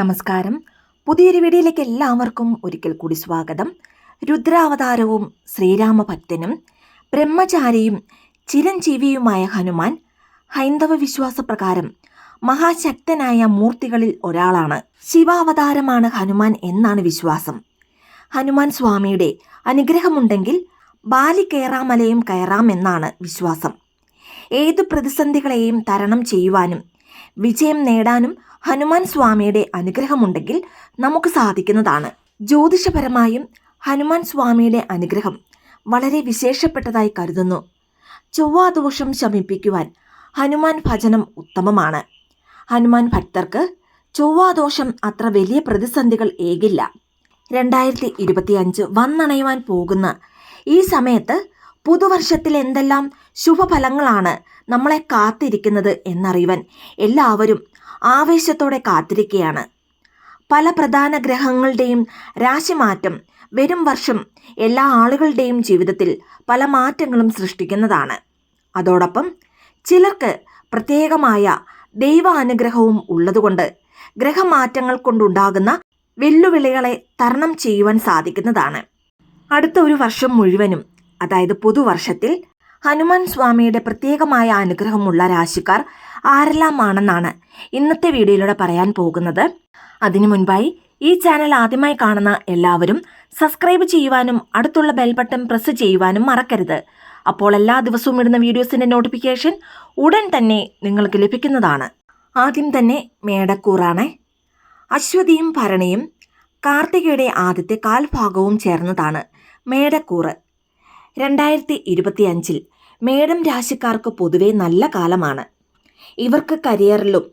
നമസ്കാരം. പുതിയൊരു വീഡിയോയിലേക്ക് എല്ലാവർക്കും ഒരിക്കൽ കൂടി സ്വാഗതം. രുദ്രാവതാരവും ശ്രീരാമഭക്തനും ബ്രഹ്മചാരിയും ചിരഞ്ജീവിയുമായ ഹനുമാൻ ഹൈന്ദവ വിശ്വാസപ്രകാരം മഹാശക്തനായ മൂർത്തികളിൽ ഒരാളാണ്. ശിവാവതാരമാണ് ഹനുമാൻ എന്നാണ് വിശ്വാസം. ഹനുമാൻ സ്വാമിയുടെ അനുഗ്രഹമുണ്ടെങ്കിൽ ബാലി കയറാമലയും കയറാമെന്നാണ് വിശ്വാസം. ഏതു പ്രതിസന്ധികളെയും തരണം ചെയ്യുവാനും വിജയം നേടാനും ഹനുമാൻ സ്വാമിയുടെ അനുഗ്രഹമുണ്ടെങ്കിൽ നമുക്ക് സാധിക്കുന്നതാണ്. ജ്യോതിഷപരമായും ഹനുമാൻ സ്വാമിയുടെ അനുഗ്രഹം വളരെ വിശേഷപ്പെട്ടതായി കരുതുന്നു. ചൊവ്വാദോഷം ശമിപ്പിക്കുവാൻ ഹനുമാൻ ഭജനം ഉത്തമമാണ്. ഹനുമാൻ ഭക്തർക്ക് ചൊവ്വാദോഷം അത്ര വലിയ പ്രതിസന്ധികൾ ഏകില്ല. രണ്ടായിരത്തി ഇരുപത്തിയഞ്ച് വന്നണയുവാൻ പോകുന്ന ഈ സമയത്ത് പുതുവർഷത്തിൽ എന്തെല്ലാം ശുഭഫലങ്ങളാണ് നമ്മളെ കാത്തിരിക്കുന്നത് എന്നറിയുവാൻ എല്ലാവരും ആവേശത്തോടെ കാത്തിരിക്കുകയാണ്. പല പ്രധാന ഗ്രഹങ്ങളുടെയും രാശിമാറ്റം വരും വർഷം എല്ലാ ആളുകളുടെയും ജീവിതത്തിൽ പല മാറ്റങ്ങളും സൃഷ്ടിക്കുന്നതാണ്. അതോടൊപ്പം ചിലർക്ക് പ്രത്യേകമായ ദൈവ അനുഗ്രഹവും ഉള്ളതുകൊണ്ട് ഗ്രഹമാറ്റങ്ങൾ കൊണ്ടുണ്ടാകുന്ന വെല്ലുവിളികളെ തരണം ചെയ്യുവാൻ സാധിക്കുന്നതാണ്. അടുത്ത ഒരു വർഷം മുഴുവനും അതായത് പുതുവർഷത്തിൽ ഹനുമാൻ സ്വാമിയുടെ പ്രത്യേകമായ അനുഗ്രഹമുള്ള രാശിക്കാർ ആരെല്ലാമാണെന്നാണ് ഇന്നത്തെ വീഡിയോയിലൂടെ പറയാൻ പോകുന്നത്. അതിനു മുൻപായി ഈ ചാനൽ ആദ്യമായി കാണുന്ന എല്ലാവരും സബ്സ്ക്രൈബ് ചെയ്യുവാനും അടുത്തുള്ള ബെൽ ബട്ടൺ പ്രസ് ചെയ്യുവാനും മറക്കരുത്. അപ്പോൾ എല്ലാ ദിവസവും ഇടുന്ന വീഡിയോസിന്റെ നോട്ടിഫിക്കേഷൻ ഉടൻ തന്നെ നിങ്ങൾക്ക് ലഭിക്കുന്നതാണ്. ആദ്യം തന്നെ മേടക്കൂറാണ്. അശ്വതിയും ഭരണിയും കാർത്തികയുടെ ആദ്യത്തെ കാൽഭാഗവും ചേർന്നതാണ് മേടക്കൂറ്. രണ്ടായിരത്തി ഇരുപത്തിയഞ്ചിൽ മേടം രാശിക്കാർക്ക് പൊതുവേ നല്ല കാലമാണ്. ഇവർക്ക് കരിയറിലും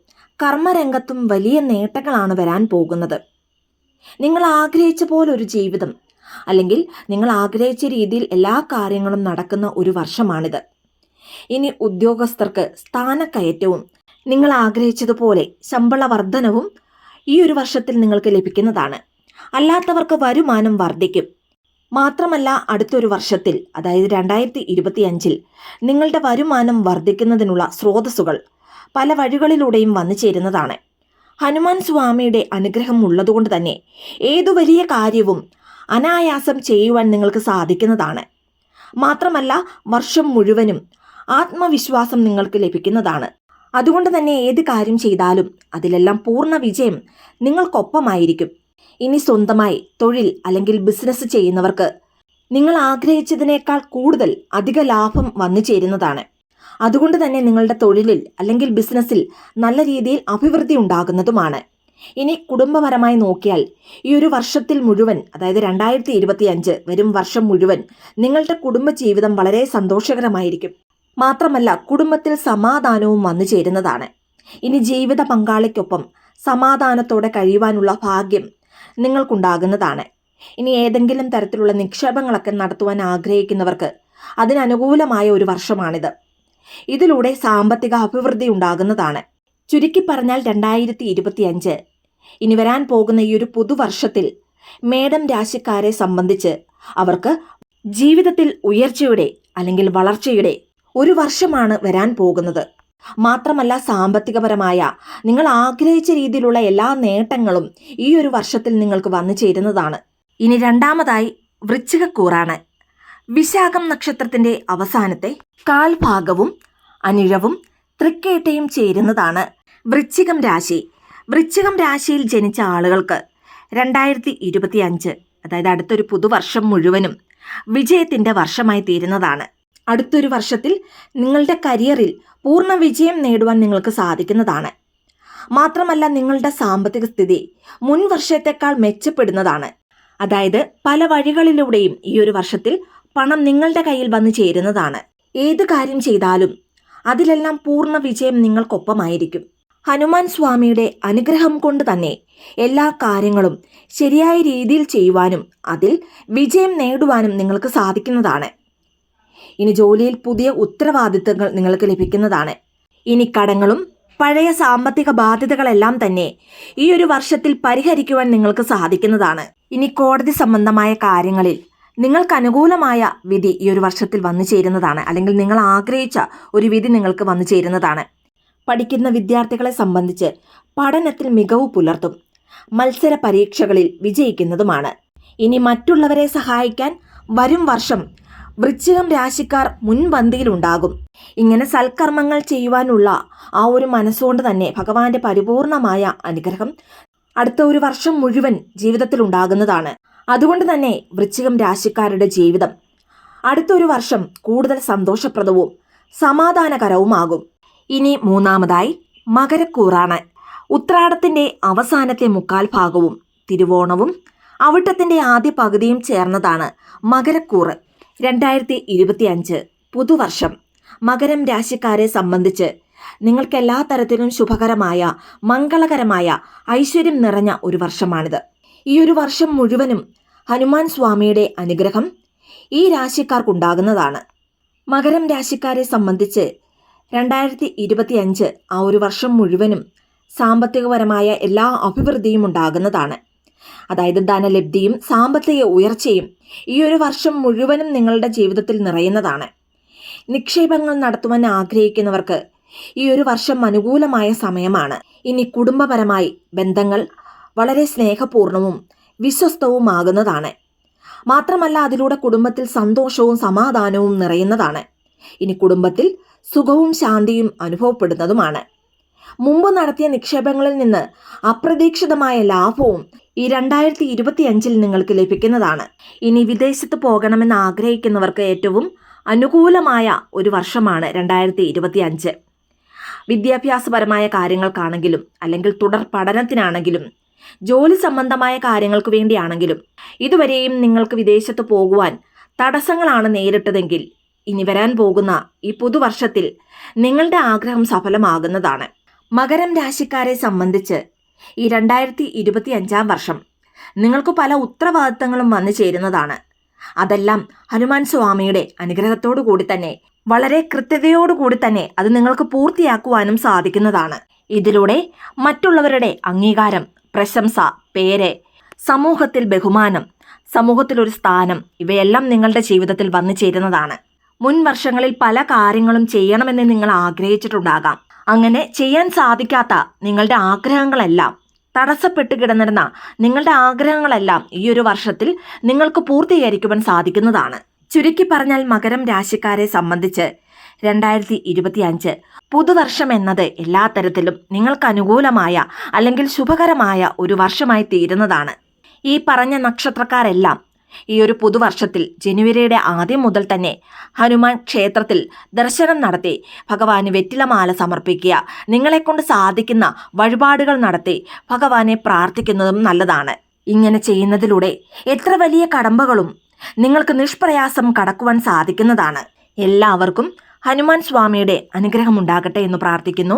കർമ്മരംഗത്തും വലിയ നേട്ടങ്ങളാണ് വരാൻ പോകുന്നത്. നിങ്ങൾ ആഗ്രഹിച്ച പോലൊരു ജീവിതം അല്ലെങ്കിൽ നിങ്ങൾ ആഗ്രഹിച്ച രീതിയിൽ എല്ലാ കാര്യങ്ങളും നടക്കുന്ന ഒരു വർഷമാണിത്. ഇനി ഉദ്യോഗസ്ഥർക്ക് സ്ഥാനക്കയറ്റവും നിങ്ങൾ ആഗ്രഹിച്ചതുപോലെ ശമ്പള വർധനവും ഈ ഒരു വർഷത്തിൽ നിങ്ങൾക്ക് ലഭിക്കുന്നതാണ്. അല്ലാത്തവർക്ക് വരുമാനം വർദ്ധിക്കും മാത്രമല്ല അടുത്തൊരു വർഷത്തിൽ അതായത് രണ്ടായിരത്തി ഇരുപത്തിയഞ്ചിൽ നിങ്ങളുടെ വരുമാനം വർദ്ധിക്കുന്നതിനുള്ള സ്രോതസ്സുകൾ പല വഴികളിലൂടെയും വന്നു ചേരുന്നതാണ്. ഹനുമാൻ സ്വാമിയുടെ അനുഗ്രഹം ഉള്ളതുകൊണ്ട് തന്നെ ഏതു വലിയ കാര്യവും അനായാസം ചെയ്യുവാൻ നിങ്ങൾക്ക് സാധിക്കുന്നതാണ്. മാത്രമല്ല വർഷം മുഴുവനും ആത്മവിശ്വാസം നിങ്ങൾക്ക് ലഭിക്കുന്നതാണ്. അതുകൊണ്ട് തന്നെ ഏത് കാര്യം ചെയ്താലും അതിലെല്ലാം പൂർണ വിജയം നിങ്ങൾക്കൊപ്പമായിരിക്കും. ഇനി സ്വന്തമായി തൊഴിൽ അല്ലെങ്കിൽ ബിസിനസ് ചെയ്യുന്നവർക്ക് നിങ്ങൾ ആഗ്രഹിച്ചതിനേക്കാൾ കൂടുതൽ അധിക ലാഭം വന്നു ചേരുന്നതാണ്. അതുകൊണ്ട് തന്നെ നിങ്ങളുടെ തൊഴിലിൽ അല്ലെങ്കിൽ ബിസിനസ്സിൽ നല്ല രീതിയിൽ അഭിവൃദ്ധി ഉണ്ടാകുന്നതുമാണ്. ഇനി കുടുംബപരമായി നോക്കിയാൽ ഈ ഒരു വർഷത്തിൽ മുഴുവൻ അതായത് രണ്ടായിരത്തി ഇരുപത്തി അഞ്ച് വരും വർഷം മുഴുവൻ നിങ്ങളുടെ കുടുംബ ജീവിതം വളരെ സന്തോഷകരമായിരിക്കും. മാത്രമല്ല കുടുംബത്തിൽ സമാധാനവും വന്നു ചേരുന്നതാണ്. ഇനി ജീവിത പങ്കാളിക്കൊപ്പം സമാധാനത്തോടെ കഴിയുവാനുള്ള ഭാഗ്യം നിങ്ങൾക്കുണ്ടാകുന്നതാണ്. ഇനി ഏതെങ്കിലും തരത്തിലുള്ള നിക്ഷേപങ്ങളൊക്കെ നടത്തുവാൻ ആഗ്രഹിക്കുന്നവർക്ക് അതിനനുകൂലമായ ഒരു വർഷമാണിത്. ഇതിലൂടെ സാമ്പത്തിക അഭിവൃദ്ധി ഉണ്ടാകുന്നതാണ്. ചുരുക്കി പറഞ്ഞാൽ രണ്ടായിരത്തി ഇരുപത്തിയഞ്ച് ഇനി വരാൻ പോകുന്ന ഈ ഒരു പുതുവർഷത്തിൽ മേഡം രാശിക്കാരെ സംബന്ധിച്ച് അവർക്ക് ജീവിതത്തിൽ ഉയർച്ചയുടെ അല്ലെങ്കിൽ വളർച്ചയുടെ ഒരു വർഷമാണ് വരാൻ പോകുന്നത്. മാത്രമല്ല സാമ്പത്തികപരമായ. നിങ്ങൾ ആഗ്രഹിച്ച രീതിയിലുള്ള എല്ലാ നേട്ടങ്ങളും ഈ ഒരു വർഷത്തിൽ നിങ്ങൾക്ക് വന്നു ചേരുന്നതാണ്. ഇനി രണ്ടാമതായി വൃശ്ചികക്കൂറാണ്. വിശാഖം നക്ഷത്രത്തിന്റെ അവസാനത്തെ കാൽഭാഗവും അനിഴവും തൃക്കേട്ടയും ചേരുന്നതാണ് വൃശ്ചികം രാശി. വൃശ്ചികം രാശിയിൽ ജനിച്ച ആളുകൾക്ക് രണ്ടായിരത്തി ഇരുപത്തി അഞ്ച് അതായത് അടുത്തൊരു പുതുവർഷം മുഴുവനും വിജയത്തിന്റെ വർഷമായി തീരുന്നതാണ്. അടുത്തൊരു വർഷത്തിൽ നിങ്ങളുടെ കരിയറിൽ പൂർണ വിജയം നേടുവാൻ നിങ്ങൾക്ക് സാധിക്കുന്നതാണ്. മാത്രമല്ല നിങ്ങളുടെ സാമ്പത്തിക സ്ഥിതി മുൻ വർഷത്തെക്കാൾ മെച്ചപ്പെടുന്നതാണ്. അതായത് പല വഴികളിലൂടെയും ഈ ഒരു വർഷത്തിൽ പണം നിങ്ങളുടെ കയ്യിൽ വന്നു ചേരുന്നതാണ്. ഏത് കാര്യം ചെയ്താലും അതിലെല്ലാം പൂർണ വിജയം നിങ്ങൾക്കൊപ്പമായിരിക്കും. ഹനുമാൻ സ്വാമിയുടെ അനുഗ്രഹം കൊണ്ട് തന്നെ എല്ലാ കാര്യങ്ങളും ശരിയായ രീതിയിൽ ചെയ്യുവാനും അതിൽ വിജയം നേടുവാനും നിങ്ങൾക്ക് സാധിക്കുന്നതാണ്. ഇനി ജോലിയിൽ പുതിയ ഉത്തരവാദിത്തങ്ങൾ നിങ്ങൾക്ക് ലഭിക്കുന്നതാണ്. ഇനി കടങ്ങളും പഴയ സാമ്പത്തിക ബാധ്യതകളെല്ലാം തന്നെ ഈ ഒരു വർഷത്തിൽ പരിഹരിക്കുവാൻ നിങ്ങൾക്ക് സാധിക്കുന്നതാണ്. ഇനി കോടതി സംബന്ധമായ കാര്യങ്ങളിൽ നിങ്ങൾക്ക് അനുകൂലമായ വിധി ഈ ഒരു വർഷത്തിൽ വന്നു ചേരുന്നതാണ്. അല്ലെങ്കിൽ നിങ്ങൾ ആഗ്രഹിച്ച ഒരു വിധി നിങ്ങൾക്ക് വന്നു ചേരുന്നതാണ്. പഠിക്കുന്ന വിദ്യാർത്ഥികളെ സംബന്ധിച്ച് പഠനത്തിൽ മികവ് പുലർത്തും. മത്സര പരീക്ഷകളിൽ വിജയിക്കുന്നതുമാണ്. ഇനി മറ്റുള്ളവരെ സഹായിക്കാൻ വരും വർഷം വൃശ്ചികം രാശിക്കാർ മുൻപന്തിയിലുണ്ടാകും. ഇങ്ങനെ സൽക്കർമ്മങ്ങൾ ചെയ്യുവാനുള്ള ആ ഒരു മനസ്സുകൊണ്ട് തന്നെ ഭഗവാന്റെ പരിപൂർണമായ അനുഗ്രഹം അടുത്ത ഒരു വർഷം മുഴുവൻ ജീവിതത്തിൽ ഉണ്ടാകുന്നതാണ്. അതുകൊണ്ട് തന്നെ വൃശ്ചികം രാശിക്കാരുടെ ജീവിതം അടുത്തൊരു വർഷം കൂടുതൽ സന്തോഷപ്രദവും സമാധാനകരവുമാകും. ഇനി മൂന്നാമതായി മകരക്കൂറാണ്. ഉത്രാടത്തിന്റെ അവസാനത്തെ മുക്കാൽ ഭാഗവും തിരുവോണവും അവിട്ടത്തിന്റെ ആദ്യ പകുതിയും ചേർന്നതാണ് മകരക്കൂറ്. രണ്ടായിരത്തി ഇരുപത്തി അഞ്ച് പുതുവർഷം മകരം രാശിക്കാരെ സംബന്ധിച്ച് നിങ്ങൾക്ക് എല്ലാ തരത്തിലും ശുഭകരമായ മംഗളകരമായ ഐശ്വര്യം നിറഞ്ഞ ഒരു വർഷമാണിത്. ഈ ഒരു വർഷം മുഴുവനും ഹനുമാൻ സ്വാമിയുടെ അനുഗ്രഹം ഈ രാശിക്കാർക്കുണ്ടാകുന്നതാണ്. മകരം രാശിക്കാരെ സംബന്ധിച്ച് രണ്ടായിരത്തി ഇരുപത്തി അഞ്ച് ആ ഒരു വർഷം മുഴുവനും സാമ്പത്തികപരമായ എല്ലാ അഭിവൃദ്ധിയും ഉണ്ടാകുന്നതാണ്. അതായത് ധനലബ്ധിയും സാമ്പത്തിക ഉയർച്ചയും ഈ ഒരു വർഷം മുഴുവനും നിങ്ങളുടെ ജീവിതത്തിൽ നിറയുന്നതാണ്. നിക്ഷേപങ്ങൾ നടത്തുവാൻ ആഗ്രഹിക്കുന്നവർക്ക് ഈ ഒരു വർഷം അനുകൂലമായ സമയമാണ്. ഇനി കുടുംബപരമായി ബന്ധങ്ങൾ വളരെ സ്നേഹപൂർണവും വിശ്വസ്തവുമാകുന്നതാണ്. മാത്രമല്ല അതിലൂടെ കുടുംബത്തിൽ സന്തോഷവും സമാധാനവും നിറയുന്നതാണ്. ഇനി കുടുംബത്തിൽ സുഖവും ശാന്തിയും അനുഭവപ്പെടുന്നതുമാണ്. മുമ്പ് നടത്തിയ നിക്ഷേപങ്ങളിൽ നിന്ന് അപ്രതീക്ഷിതമായ ലാഭവും ഈ രണ്ടായിരത്തി ഇരുപത്തിയഞ്ചിൽ നിങ്ങൾക്ക് ലഭിക്കുന്നതാണ്. ഇനി വിദേശത്ത് പോകണമെന്ന് ആഗ്രഹിക്കുന്നവർക്ക് ഏറ്റവും അനുകൂലമായ ഒരു വർഷമാണ് രണ്ടായിരത്തി ഇരുപത്തിയഞ്ച് വിദ്യാഭ്യാസപരമായ കാര്യങ്ങൾക്കാണെങ്കിലും അല്ലെങ്കിൽ തുടർ പഠനത്തിനാണെങ്കിലും ജോലി സംബന്ധമായ കാര്യങ്ങൾക്ക് വേണ്ടിയാണെങ്കിലും ഇതുവരെയും നിങ്ങൾക്ക് വിദേശത്ത് പോകുവാൻ തടസ്സങ്ങളാണ് നേരിട്ടതെങ്കിൽ ഇനി വരാൻ പോകുന്ന ഈ പുതുവർഷത്തിൽ നിങ്ങളുടെ ആഗ്രഹം സഫലമാകുന്നതാണ്. മകരം രാശിക്കാരെ സംബന്ധിച്ച് ഈ രണ്ടായിരത്തി ഇരുപത്തി അഞ്ചാം വർഷം. നിങ്ങൾക്ക് പല ഉത്തരവാദിത്തങ്ങളും വന്നു ചേരുന്നതാണ്. അതെല്ലാം ഹനുമാൻ സ്വാമിയുടെ അനുഗ്രഹത്തോടു കൂടി തന്നെ വളരെ കൃത്യതയോടുകൂടി തന്നെ അത് നിങ്ങൾക്ക് പൂർത്തിയാക്കുവാനും സാധിക്കുന്നതാണ്. ഇതിലൂടെ മറ്റുള്ളവരുടെ അംഗീകാരം പ്രശംസ പേര് സമൂഹത്തിൽ ബഹുമാനം സമൂഹത്തിൽ ഒരു സ്ഥാനം ഇവയെല്ലാം നിങ്ങളുടെ ജീവിതത്തിൽ വന്നു ചേരുന്നതാണ്. മുൻ വർഷങ്ങളിൽ പല കാര്യങ്ങളും ചെയ്യണമെന്ന് നിങ്ങൾ ആഗ്രഹിച്ചിട്ടുണ്ടാകാം. അങ്ങനെ ചെയ്യാൻ സാധിക്കാത്ത നിങ്ങളുടെ ആഗ്രഹങ്ങളെല്ലാം തടസ്സപ്പെട്ട് കിടന്നിരുന്ന നിങ്ങളുടെ ആഗ്രഹങ്ങളെല്ലാം ഈ ഒരു വർഷത്തിൽ നിങ്ങൾക്ക് പൂർത്തീകരിക്കുവാൻ സാധിക്കുന്നതാണ്. ചുരുക്കി പറഞ്ഞാൽ മകരം രാശിക്കാരെ സംബന്ധിച്ച് രണ്ടായിരത്തി ഇരുപത്തിയഞ്ച് പുതുവർഷം എന്നത് എല്ലാ തരത്തിലും നിങ്ങൾക്ക് അനുകൂലമായ അല്ലെങ്കിൽ ശുഭകരമായ ഒരു വർഷമായി തീരുന്നതാണ്. ഈ പറഞ്ഞ നക്ഷത്രക്കാരെല്ലാം ഈ ഒരു പുതുവർഷത്തിൽ ജനുവരിയുടെ ആദ്യം മുതൽ തന്നെ ഹനുമാൻ ക്ഷേത്രത്തിൽ ദർശനം നടത്തി. ഭഗവാന് വെറ്റിലമാല സമർപ്പിക്കുക നിങ്ങളെക്കൊണ്ട് സാധിക്കുന്ന വഴിപാടുകൾ നടത്തി ഭഗവാനെ പ്രാർത്ഥിക്കുന്നതും നല്ലതാണ്. ഇങ്ങനെ ചെയ്യുന്നതിലൂടെ എത്ര വലിയ കടമ്പകളും നിങ്ങൾക്ക് നിഷ്പ്രയാസം കടക്കുവാൻ സാധിക്കുന്നതാണ്. എല്ലാവർക്കും ഹനുമാൻ സ്വാമിയുടെ അനുഗ്രഹം ഉണ്ടാകട്ടെ എന്ന് പ്രാർത്ഥിക്കുന്നു.